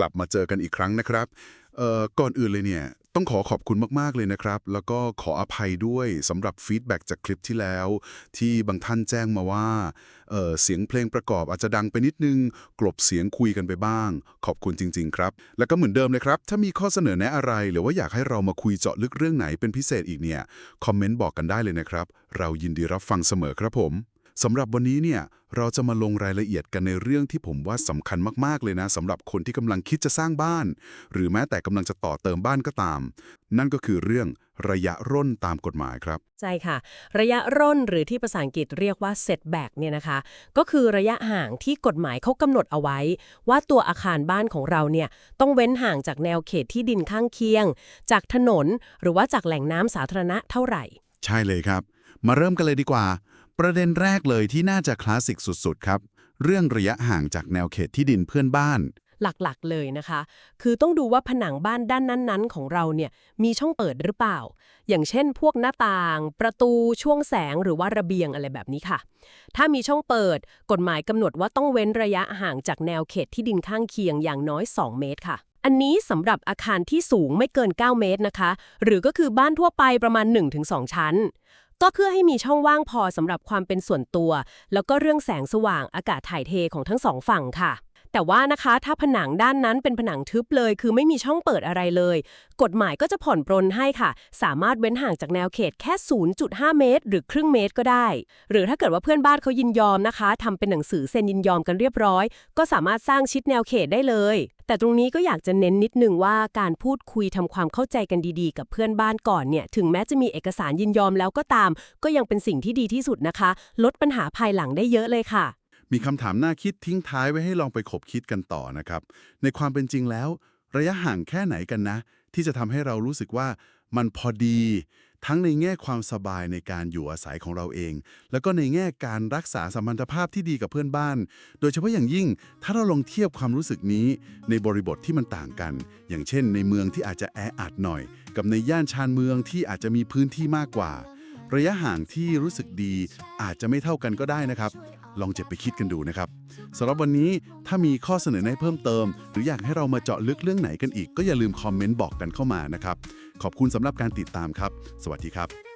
กลับมาเจอกันอีกครั้งนะครับเอ่อก่อนอื่นเลยเนี่ยต้องขอขอบคุณมาก ๆ เลยนะครับ แล้วก็ขออภัยด้วยสำหรับฟีดแบ็กจากคลิปที่แล้ว ที่บางท่านแจ้งมาว่าเอ่อเสียงเพลงประกอบอาจจะดังไปนิดนึง กลบเสียงคุยกันไปบ้าง ขอบคุณจริง ๆ ครับ แล้วก็เหมือนเดิมเลยครับ ถ้ามีข้อเสนอแนะอะไร หรือว่าอยากให้เรามาคุยเจาะลึกเรื่องไหนเป็นพิเศษอีกเนี่ย คอมเมนต์บอกกันได้เลยนะครับ เรายินดีรับฟังเสมอครับผม สำหรับวันนี้เนี่ยเราจะมาลงรายละเอียดกันในเรื่องที่ผมว่าสำคัญมากๆเลยนะสำหรับคนที่กำลังคิดจะสร้างบ้าน หรือแม้แต่กำลังจะต่อเติมบ้านก็ตาม นั่นก็คือเรื่องระยะร่นตามกฎหมายครับ ใช่ค่ะ ระยะร่นหรือที่ภาษาอังกฤษเรียกว่า setback เนี่ยนะคะ ก็คือระยะห่างที่กฎหมายเขากำหนดเอาไว้ ว่าตัวอาคารบ้านของเราเนี่ยต้องเว้นห่างจากแนวเขตที่ดินข้างเคียง จากถนน หรือว่าจากแหล่งน้ำสาธารณะเท่าไหร่ ใช่เลยครับ มาเริ่มกันเลยดีกว่า ประเด็นแรกเลยที่น่าจะคลาสสิกสุดๆ ครับ เรื่องระยะห่างจากแนวเขตที่ดินเพื่อนบ้าน หลักๆ เลยนะคะ คือต้องดูว่าผนังบ้านด้านนั้นๆ ของเราเนี่ยมีช่องเปิดหรือเปล่า อย่างเช่น พวกหน้าต่าง ประตูช่วงแสงหรือว่าระเบียงอะไรแบบนี้ค่ะ ถ้ามีช่องเปิด กฎหมายกำหนดว่าต้องเว้นระยะห่างจากแนวเขตที่ดินข้างเคียงอย่างน้อย 2 เมตรค่ะอันนี้สำหรับอาคารที่สูงไม่เกิน 9 เมตรนะคะ หรือก็คือบ้านทั่วไปประมาณ 1-2 ชั้น ก็เพื่อให้มีช่องว่างพอสำหรับความเป็นส่วนตัว แล้วก็เรื่องแสงสว่างอากาศถ่ายเทของทั้งสองฝั่งค่ะ แต่ว่านะคะถ้าผนังด้านนั้นเป็นผนังทึบเลย คือไม่มีช่องเปิดอะไรเลย กฎหมายก็จะผ่อนปรนให้ค่ะ สามารถเว้นห่างจากแนวเขตแค่ 0.5 เมตร หรือครึ่งเมตรก็ได้ หรือถ้าเกิดว่าเพื่อนบ้านเขายินยอมนะคะทำเป็นหนังสือเซ็นยินยอมกันเรียบร้อย ก็สามารถสร้างชิดแนวเขตได้เลย แต่ตรงนี้ก็อยากจะเน้นนิดนึงว่าการพูดคุยทำความเข้าใจกันดีๆ กับเพื่อนบ้านก่อนเนี่ยถึงแม้จะมีเอกสารยินยอมแล้วก็ตาม ก็ยังเป็นสิ่งที่ดีที่สุดนะคะ ลดปัญหาภายหลังได้เยอะเลยค่ะ มีคำถามน่าคิดทิ้งท้ายไว้ให้ลองไปขบคิดกันต่อนะครับ ในความเป็นจริงแล้ว ระยะห่างแค่ไหนกันนะ ที่จะทำให้เรารู้สึกว่ามันพอดี ทั้งในแง่ความสบายในการอยู่อาศัยของเราเอง แล้วก็ในแง่การรักษาสัมพันธภาพที่ดีกับเพื่อนบ้าน โดยเฉพาะอย่างยิ่งถ้าเราลองเทียบความรู้สึกนี้ ในบริบทที่มันต่างกัน อย่างเช่น ในเมืองที่อาจจะแออัดหน่อย กับในย่านชานเมืองที่อาจจะมีพื้นที่มากกว่า ระยะห่างที่รู้สึกดีอาจจะไม่เท่ากันก็ได้นะครับ ลองเจ็บไปคิดกันดูนะครับสำหรับวันนี้ถ้ามีข้อเสนอแนะเพิ่มเติม หรืออยากให้เรามาเจาะลึกเรื่องไหนกันอีก ก็อย่าลืมคอมเมนต์บอกกันเข้ามานะครับ ขอบคุณสำหรับการติดตามครับ สวัสดีครับ